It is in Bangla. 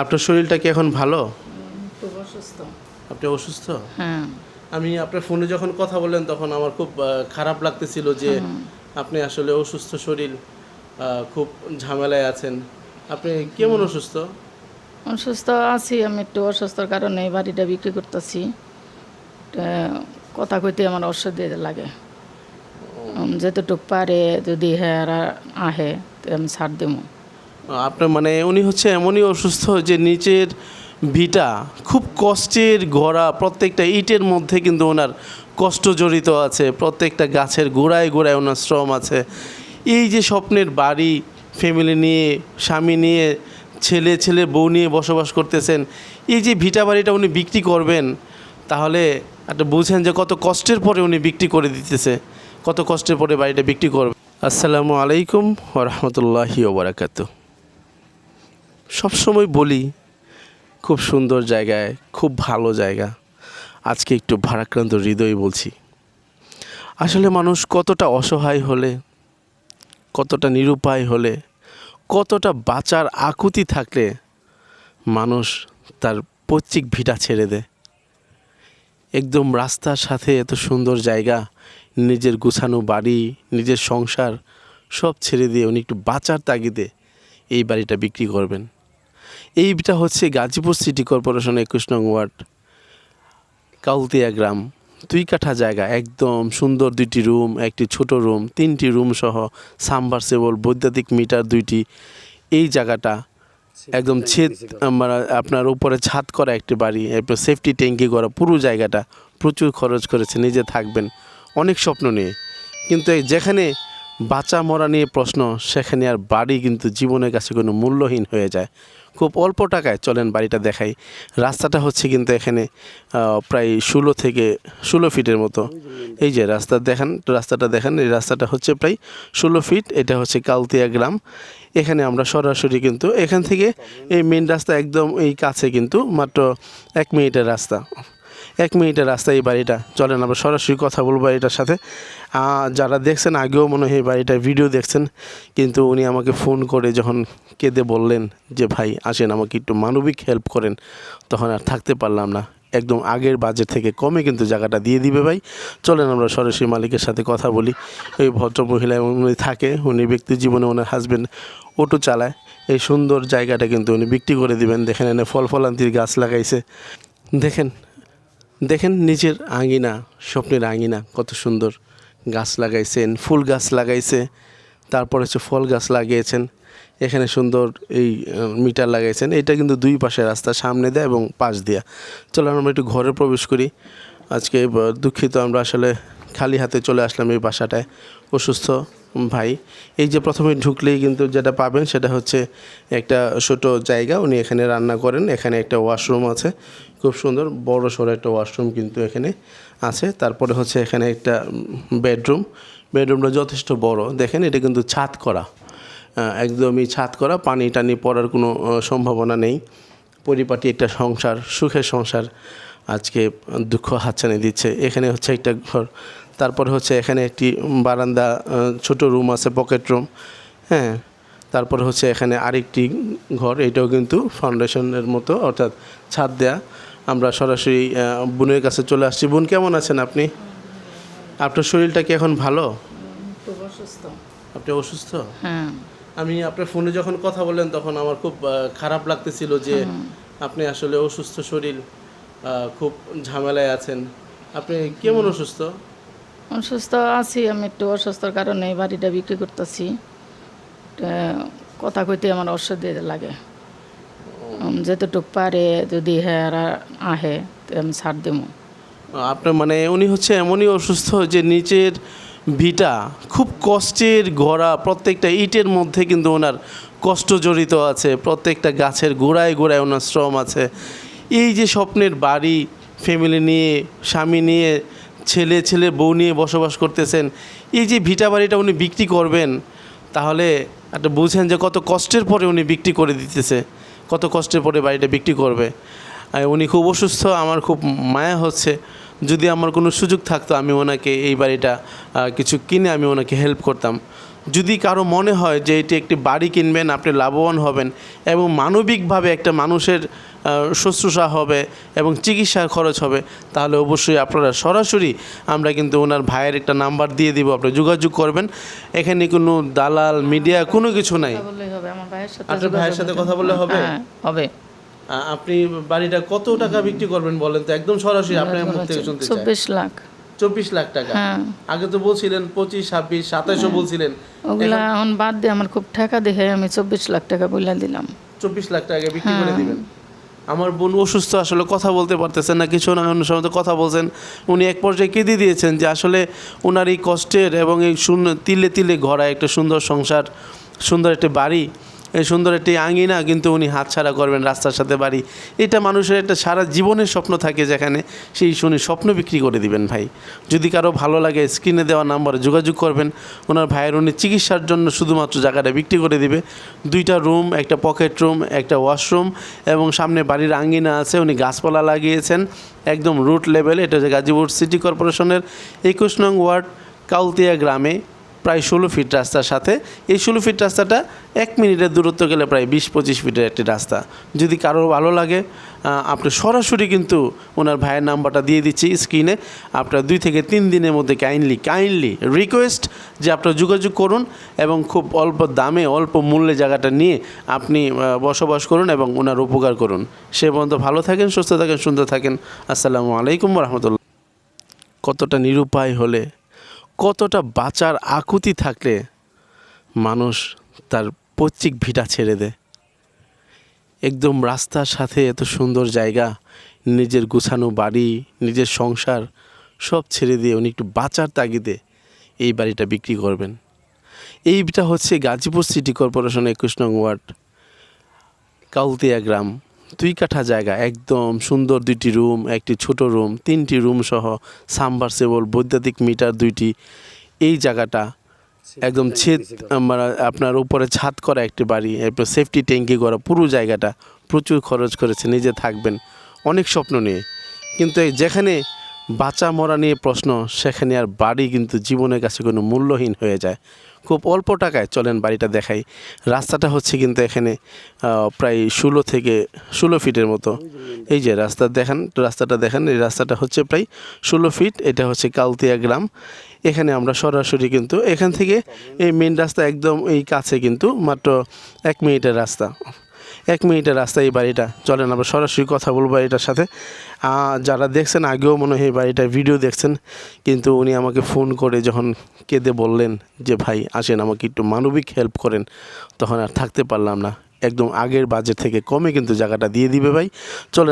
আপনার শরীরটা কি এখন ভালো? খুব অসুস্থ। আপনি অসুস্থ? হ্যাঁ। আমি আপনার ফোনে যখন কথা বললেন তখন আমার খুব খারাপ লাগতেছিল যে আপনি আসলে অসুস্থ শরীর খুব ঝামেলায় আছেন। আপনি কেমন অসুস্থ? অসুস্থ আছি আমি একটু অসুস্থর কারণে বাড়িটা বিক্রি করতেছি। কথা কইতে আমার অসুবিধা লাগে। যতটুক পারে যদি হ্যাঁ আহে তো আমি ছাড় দেবো আপনার মানে উনি হচ্ছে এমনই অসুস্থ যে নিচের ভিটা খুব কষ্টের গড়া প্রত্যেকটা ইটের মধ্যে কিন্তু ওনার কষ্ট জড়িত আছে, প্রত্যেকটা গাছের গোড়ায় গোড়ায় ওনার শ্রম আছে। এই যে স্বপ্নের বাড়ি ফ্যামিলি নিয়ে, স্বামী নিয়ে, ছেলে ছেলে, বউ নিয়ে বসবাস করতেছেন, এই যে ভিটা বাড়িটা উনি বিক্রি করবেন, তাহলে একটা বুঝেন যে কত কষ্টের পরে উনি বিক্রি করে দিতেছে, কত কষ্টের পরে বাড়িটা বিক্রি করবে। আসসালামু আলাইকুম ওরহমতুল্লাহি ওবরাকাতু সবসময় বলি, খুব সুন্দর জায়গায়, খুব ভালো জায়গা। আজকে একটু ভারাক্রান্ত হৃদয় বলছি। আসলে মানুষ কতটা অসহায় হলে, কতটা নিরুপায় হলে, কতটা বাঁচার আকুতি থাকলে মানুষ তার পৈতৃক ভিটা ছেড়ে দেয়। একদম রাস্তার সাথে এত সুন্দর জায়গা, নিজের গুছানো বাড়ি, নিজের সংসার সব ছেড়ে দিয়ে উনি একটু বাঁচার তাগিদে এই বাড়িটা বিক্রি করবেন। এইটা হচ্ছে গাজীপুর সিটি কর্পোরেশন একুশ নং ওয়ার্ড কাউতিয়া গ্রাম। দুই কাঠা জায়গা একদম সুন্দর দুইটি রুম একটি ছোট রুম তিনটি রুম সহ সাবমার্সেবল বৈদ্যুতিক মিটার দুইটি। এই জায়গাটা একদম ছেদ আপনার উপরে ছাদ করা একটি বাড়ি এরপর সেফটি ট্যাঙ্কি করা পুরো জায়গাটা প্রচুর খরচ করেছে নিজে থাকবেন। অনেক স্বপ্ন নিয়ে। কিন্তু এই যেখানে বাঁচা মরা নিয়ে প্রশ্ন সেখানে আর বাড়ি কিন্তু জীবনের কাছে কোনো মূল্যহীন হয়ে যায়। খুব অল্প টাকায় চলেন বাড়িটা দেখাই। রাস্তাটা হচ্ছে কিন্তু এখানে প্রায় ষোলো থেকে ষোলো ফিটের মতো। এই যে রাস্তা দেখান, রাস্তাটা দেখেন, এই রাস্তাটা হচ্ছে প্রায় ষোলো ফিট, এটা হচ্ছে কালতিয়া গ্রাম। এখানে আমরা সরাসরি কিন্তু এখান থেকে এই মেন রাস্তা একদম এই কাছে কিন্তু মাত্র এক মিনিটের রাস্তা। এক মিনিটের রাস্তা এই বাড়িটা চলেন, আমরা সরাসরি কথা বলব বাড়িটার সাথে। যারা দেখছেন, আগেও মনে হয় এই বাড়িটার ভিডিও দেখছেন, কিন্তু উনি আমাকে ফোন করে যখন কেঁদে বললেন যে, ভাই, আসেন, আমাকে একটু মানবিক হেল্প করেন। তখন আর থাকতে পারলাম না। একদম আগের বাজেট থেকে কমে কিন্তু জায়গাটা দিয়ে দিবে ভাই। চলেন, আমরা সরাসরি মালিকের সাথে কথা বলি। ওই ভদ্র মহিলা উনি থাকে, উনি ব্যক্তি জীবনে ওনার হাজবেন্ড অটো চালায়। এই সুন্দর জায়গাটা কিন্তু উনি বিক্রি করে দিবেন। দেখেন, এনে ফল ফলান্তির গাছ লাগাইছে। দেখেন দেখেন নিজের আঙিনা, স্বপ্নের আঙিনা, কত সুন্দর গাছ লাগাইছেন, ফুল গাছ লাগাইছে, তারপর হচ্ছে ফল গাছ লাগিয়েছেন, এখানে সুন্দর এই মিটার লাগাইছেন, এটা কিন্তু দুই পাশে রাস্তা, সামনে দেয় এবং পাশ দিয়া। চলো আমরা একটু ঘরে প্রবেশ করি। আজকে দুঃখিত, আমরা আসলে খালি হাতে চলে আসলাম এই বাসাটায়, অসুস্থ। ভাই, এই যে প্রথমে ঢুকলেই কিন্তু যেটা পাবেন সেটা হচ্ছে একটা ছোট জায়গা, উনি এখানে রান্না করেন, এখানে একটা ওয়াশরুম আছে, খুব সুন্দর, বড় সড়ো একটা ওয়াশরুম কিন্তু এখানে আছে, তারপরে হচ্ছে এখানে একটা বেডরুম, বেডরুমটা যথেষ্ট বড়, দেখেন এটা কিন্তু ছাদ করা একদমই ছাদ করা, পানি টানি পড়ার কোনো সম্ভাবনা নেই, পরিপাটি একটা সংসার, সুখের সংসার, আজকে দুঃখ হাতছানি দিচ্ছে, এখানে হচ্ছে একটা ঘর তারপরে হচ্ছে এখানে একটি বারান্দা ছোট রুম আছে পকেট রুম হ্যাঁ। তারপর হচ্ছে এখানে আরেকটি ঘর এটাও কিন্তু ফাউন্ডেশনের মতো অর্থাৎ ছাদ দেয়া। আমরা সরাসরি বোনের কাছে চলে আসছি। বোন কেমন আছেন আপনি? আপনার শরীরটা কি এখন ভালো? আপনি অসুস্থ? হ্যাঁ। আমি আপনার ফোনে যখন কথা বললেন তখন আমার খুব খারাপ লাগতেছিল যে আপনি আসলে অসুস্থ শরীর খুব ঝামেলায় আছেন। আপনি কেমন অসুস্থ? অসুস্থ আছি, আমি একটু অসুস্থর কারণে বাড়িটা বিক্রি করতেছি। কথা কইতে আমার অসুবিধা লাগে। যেতটুক পারে যদি হ্যাঁ আহে, তো আমি ছাড় দেবো আপনার মানে উনি হচ্ছে এমনই অসুস্থ যে নিচের ভিটা খুব কষ্টের গড়া, প্রত্যেকটা ইটের মধ্যে কিন্তু ওনার কষ্ট জড়িত আছে। প্রত্যেকটা গাছের গোড়ায় গোড়ায় ওনার শ্রম আছে। এই যে স্বপ্নের বাড়ি ফ্যামিলি নিয়ে, স্বামী নিয়ে ছেলে ছেলে বউ নিয়ে বসবাস করতেছেন, এই যে ভিটা বাড়িটা উনি বিক্রি করবেন, তাহলে একটা বুঝেন যে কত কষ্টের পরে উনি বিক্রি করে দিতেছে, কত কষ্টের পরে বাড়িটা বিক্রি করবে। উনি খুব অসুস্থ, আমার খুব মায়া হচ্ছে, যদি আমার কোনো সুযোগ থাকতো আমি ওনাকে এই বাড়িটা কিছু কিনে আমি ওনাকে হেল্প করতাম। যদি কারও মনে হয় যে এটি একটি বাড়ি কিনবেন আপনি লাভবান হবেন এবং মানবিকভাবে একটা মানুষের শুশ্রূষা হবে এবং চিকিৎসার খরচ হবে তাহলে অবশ্যই আপনারা সরাসরি আমরা কিন্তু ওনার ভাইয়ের একটা নাম্বার দিয়ে দিব আপনি যোগাযোগ করবেন। এখানে কোনো দালাল মিডিয়া কোনো কিছু নাই। আপনার ভাইয়ের সাথে কথা বললে হবে? হ্যাঁ হবে। আপনি বাড়িটা কত টাকা বিক্রি করবেন বলেন তো একদম সরাসরি আপনার মুখ থেকে শুনতে চাই। চব্বিশ লাখ। চব্বিশ লাখ টাকা। হ্যাঁ। আগে তো বলছিলেন পঁচিশ ছাব্বিশ সাতাইশও বলছিলেন। ওগুলা এখন বাদ দিয়ে আমার খুব টাকা দেখে আমি চব্বিশ লাখ টাকা বইলা দিলাম। চব্বিশ লাখ টাকা বিক্রি করে দিবেন। আমার বোন অসুস্থ আসলে কথা বলতে পারতেছেন না কিছু না অন্য সময় কথা বলছেন। উনি এক পর্যায়ে কেঁদে দিয়েছেন যে আসলে ওনার এই কষ্টের এবং এই শূন্য তিলে তিলে গড়া একটা সুন্দর সংসার সুন্দর একটি বাড়ি। সুন্দর একটি আঙিনা কিন্তু উনি হাতছাড়া করবেন রাস্তার সাথে বাড়ি। এটা মানুষের একটা সারা জীবনের স্বপ্ন থাকে যেখানে সেই শুনি স্বপ্ন বিক্রি করে দিবেন ভাই। যদি কারও ভালো লাগে স্ক্রিনে দেওয়া নাম্বারে যোগাযোগ করবেন, ওনার ভাইয়ের উনি চিকিৎসার জন্য শুধুমাত্র জায়গাটা বিক্রি করে দিবে। দুইটা রুম, একটা পকেট রুম, একটা ওয়াশরুম এবং সামনে বাড়ির আঙ্গিনা আছে, উনি গাছপালা লাগিয়েছেন, একদম রুট লেভেল, এটা হচ্ছে গাজীপুর সিটি কর্পোরেশনের একুশ নং ওয়ার্ড কাউতিয়া গ্রামে। প্রায় ষোলো ফিট রাস্তার সাথে। এই ষোলো ফিট রাস্তাটা এক মিনিটের দূরত্ব গেলে প্রায় বিশ পঁচিশ ফিটের একটি রাস্তা। যদি কারও ভালো লাগে আপনি সরাসরি কিন্তু ওনার ভাইয়ের নাম্বারটা দিয়ে দিচ্ছি স্ক্রিনে। আপনার দুই থেকে তিন দিনের মধ্যে কাইন্ডলি কাইন্ডলি রিকোয়েস্ট যে আপনারা যোগাযোগ করুন এবং খুব অল্প দামে, অল্প মূল্যে জায়গাটা নিয়ে আপনি বসবাস করুন এবং ওনার উপকার করুন। সে পর্যন্ত ভালো থাকেন, সুস্থ থাকেন, সুন্দর থাকেন। আসসালামু আলাইকুম রহমতুল্লাহ। কতটা নিরুপায় হলে কতটা বাঁচার আকুতি থাকলে মানুষ তার পৈতৃক ভিটা ছেড়ে দেয়। একদম রাস্তার সাথে এত সুন্দর জায়গা, নিজের গুছানো বাড়ি, নিজের সংসার সব ছেড়ে দিয়ে উনি একটু বাঁচার তাগিদে এই বাড়িটা বিক্রি করবেন। এইটা হচ্ছে গাজীপুর সিটি কর্পোরেশন একুশ নং ওয়ার্ড কাউতিয়া গ্রাম। দুই কাঠা জায়গা একদম সুন্দর দুইটি রুম একটি ছোট রুম তিনটি রুম সহ সাবমার্সেবল বৈদ্যুতিক মিটার দুইটি। এই জায়গাটা একদম ছেদ আমার আপনার উপরে ছাদ করা একটি বাড়ি এরপর সেফটি ট্যাঙ্কি করা পুরো জায়গাটা প্রচুর খরচ করেছে নিজে থাকবেন। অনেক স্বপ্ন নিয়ে। কিন্তু এই যেখানে বাঁচা মরা নিয়ে প্রশ্ন সেখানে আর বাড়ি কিন্তু জীবনের কাছে কোনো মূল্যহীন হয়ে যায়। খুব অল্প টাকায় চলেন বাড়িটা দেখাই। রাস্তাটা হচ্ছে কিন্তু এখানে প্রায় ষোলো থেকে ষোলো ফিটের মতো। এই যে রাস্তা দেখান, রাস্তাটা দেখেন, এই রাস্তাটা হচ্ছে প্রায় ষোলো ফিট, এটা হচ্ছে কালতিয়া গ্রাম। এখানে আমরা সরাসরি কিন্তু এখান থেকে এই মেন রাস্তা একদম এই কাছে কিন্তু মাত্র এক মিনিটের রাস্তা। এক মিনিটের রাস্তা এই বাড়িটা। চলেন আমরা সরাসরি কথা বলব বাড়িটার সাথে। যারা দেখছেন, আগেও মনে হয় বাড়িটা ভিডিও দেখছেন, কিন্তু উনি আমাকে ফোন করে যখন কেঁদে বললেন যে, ভাই, আসেন, আমাকে একটু মানবিক হেল্প করেন। তখন আর থাকতে পারলাম না। একদম আগের বাজেট থেকে কমে কিন্তু জায়গাটা দিয়ে দিবে ভাই। চলেন